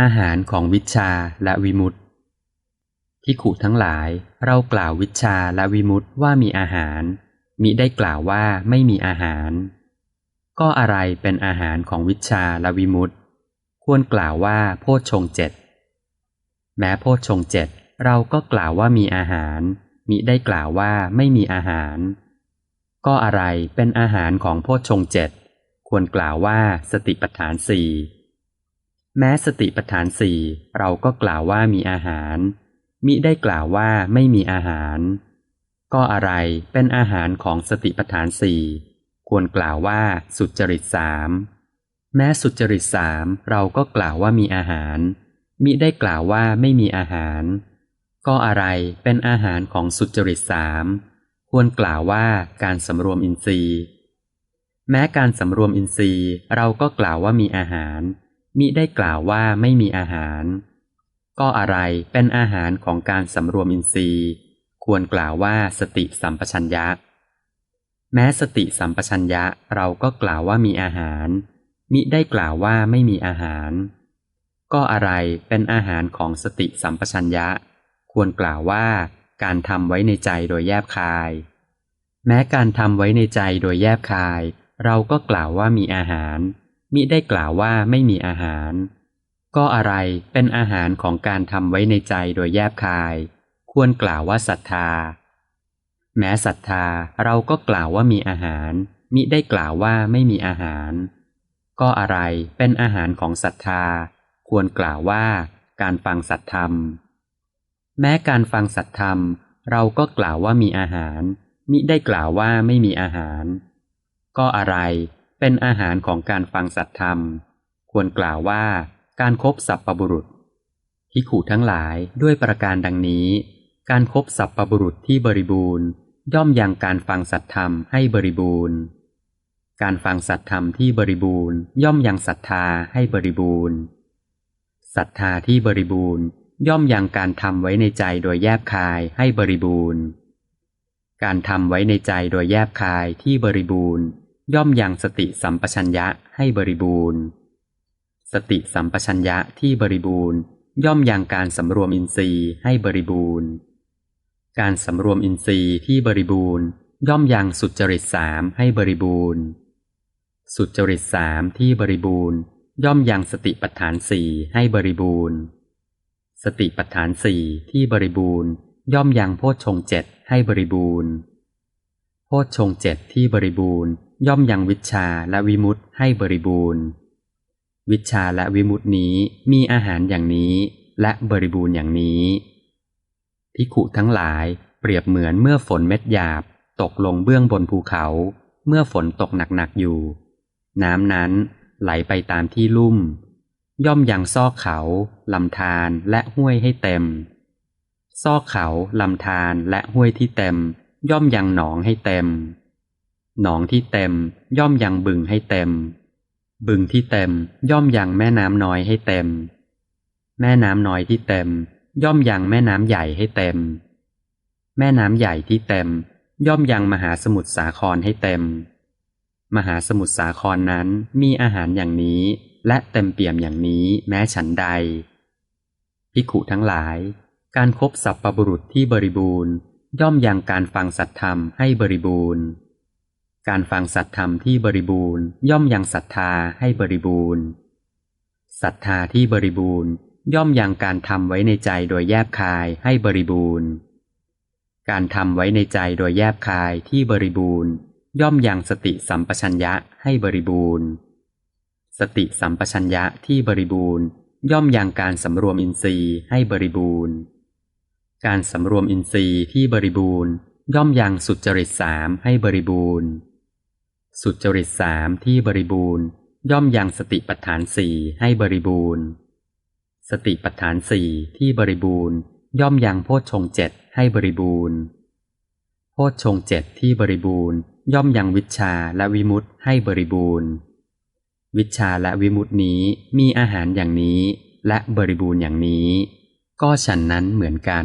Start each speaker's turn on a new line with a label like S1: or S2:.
S1: อาหารของวิชาและวิมุตติที่ขุทั้งหลายเรากล่าววิชาและวิมุตติว่ามีอาหาร มิได้กล่าวว่าไม่มีอาหาร ก็อะไรเป็นอาหารของวิชาและวิมุตติ ควรกล่าวว่าโพชฌงเจ็ดแม้โพชฌงเจ็ดเราก็กล่าวว่ามีอาหาร มิได้กล่าวว่าไม่มีอาหาร ก็อะไรเป็นอาหารของโพชฌงเจ็ดควรกล่าวว่าสติปัฏฐานสี่ แม้สติปัฏฐานสี่เราก็กล่าวว่ามีอาหาร มิได้กล่าวว่าไม่มีอาหาร ก็อะไรเป็นอาหารของสติปัฏฐานสี่ควรกล่าวว่าสุจริตสามแม้สุจริตสามเราก็กล่าวว่ามีอาหาร มิได้กล่าวว่าไม่มีอาหาร ก็อะไรเป็นอาหารของสุจริตสามควรกล่าวว่าการสำรวมอินทรีย์ แม้การสำรวมอินทรีย์เราก็กล่าวว่ามีอาหาร มิได้กล่าวว่าไม่มีอาหาร ก็อะไรเป็นอาหารของการสำรวมอินทรีย์ ควรกล่าวว่าสติสัมปชัญญะ แม้สติสัมปชัญญะเราก็กล่าวว่ามีอาหาร มิได้กล่าวว่าไม่มีอาหาร ก็อะไรเป็นอาหารของสติสัมปชัญญะ ควรกล่าวว่าการทำไว้ในใจโดยแยบคาย แม้การทำไว้ในใจโดยแยบคาย เราก็กล่าวว่ามีอาหาร มิได้กล่าวว่าไม่มีอาหาร ก็อะไรเป็นอาหารของการทำไว้ในใจโดยแยบคาย ควรกล่าวว่าศรัทธา แม้ศรัทธาเราก็กล่าวว่ามีอาหาร มิได้กล่าวว่าไม่มีอาหาร ก็อะไรเป็นอาหารของศรัทธา ควรกล่าวว่าการฟังสัตธรรม แม้การฟังสัตธรรม เราก็กล่าวว่ามีอาหาร มิได้กล่าวว่าไม่มีอาหาร ก็อะไร เป็นอาหารของการฟังสัตธรรม ควรกล่าวว่าการครบสัพปบุรุษที่ขู่ทั้งหลายด้วยประการดังนี้ การครบสัพปบุรุษที่บริบูรณ์ ย่อมยังการฟังสัตธรรมให้บริบูรณ์ การฟังสัตธรรมที่บริบูรณ์ ย่อมยังศรัทธาให้บริบูรณ์ศรัทธาที่บริบูรณ์ย่อมยังการทำไว้ในใจโดยแยบคายให้บริบูรณ์ การทำไว้ในใจโดยแยบคายที่บริบูรณ์ ย่อมยังสติสัมปชัญญะให้บริบูรณ์ สติสัมปชัญญะที่บริบูรณ์ ย่อมยังการสำรวมอินทรีย์ให้บริบูรณ์ การสำรวมอินทรีย์ที่บริบูรณ์ ย่อมยังสุจริตสามให้บริบูรณ์ สุจริตสามที่บริบูรณ์ ย่อมยังสติปัฏฐานสี่ให้บริบูรณ์ สติปัฏฐานสี่ที่บริบูรณ์ ย่อมยังโพชฌงเจ็ดให้บริบูรณ์ โพชฌงเจ็ดที่บริบูรณ์ ย่อมยังวิชาและวิมุตให้บริบูรณ์ วิชาและวิมุตตินี้มีอาหารอย่างนี้และบริบูรณ์อย่างนี้พิขุทั้งหลายเปรียบเหมือนเมื่อฝนเม็ดหยาบ ตกลงเบื้องบนภูเขา เมื่อฝนตกหนักๆอยู่ น้ำนั้นไหลไปตามที่ลุ่ม ย่อมยังซอกเขาลำธารและห้วยให้เต็ม ซอกเขาลำธารและห้วยที่เต็ม ย่อมยังหนองให้เต็ม หนองที่เต็ม ย่อมยังบึงให้เต็ม บึงที่เต็ม ย่อมยังแม่น้ำน้อยให้เต็ม แม่น้ำน้อยที่เต็ม ย่อมยังแม่น้ำใหญ่ให้เต็ม แม่น้ำใหญ่ที่เต็ม ย่อมยังมหาสมุทรสาครให้เต็ม มหาสมุทรสาครนั้นมีอาหารอย่างนี้ และเต็มเปี่ยมอย่างนี้แม้ฉันใดพิขุทั้งหลาย การครบสัพปบุรุษที่บริบูรณ์ ย่อมยังการฟังสัตธรรมให้บริบูรณ์ การฟังสัตธรรมที่บริบูรณ์ย่อมยังศรัทธาให้บริบูรณ์ศรัทธาที่บริบูรณ์ย่อมยังการทำไว้ในใจโดยแยบคายให้บริบูรณ์ การทำไว้ในใจโดยแยบคายที่บริบูรณ์ ย่อมยังสติสัมปชัญญะให้บริบูรณ์ สติสัมปชัญญะที่บริบูรณ์ย่อมยังการสำรวมอินทรีย์ให้บริบูรณ์ การสำรวมอินทรีย์ที่บริบูรณ์ ย่อมยังสุจริตสามให้บริบูรณ์ สุจริตสามที่บริบูรณ์ ย่อมยังสติปัฏฐานสี่ให้บริบูรณ์ สติปัฏฐานสี่ที่บริบูรณ์ ย่อมยังโพชฌงเจ็ดให้บริบูรณ์ โพชฌงเจ็ดที่บริบูรณ์ ย่อมยังวิชาและวิมุตให้บริบูรณ์ วิชาและวิมุตตินี้มีอาหารอย่างนี้และบริบูรณ์อย่างนี้ ก็ฉันนั้นเหมือนกัน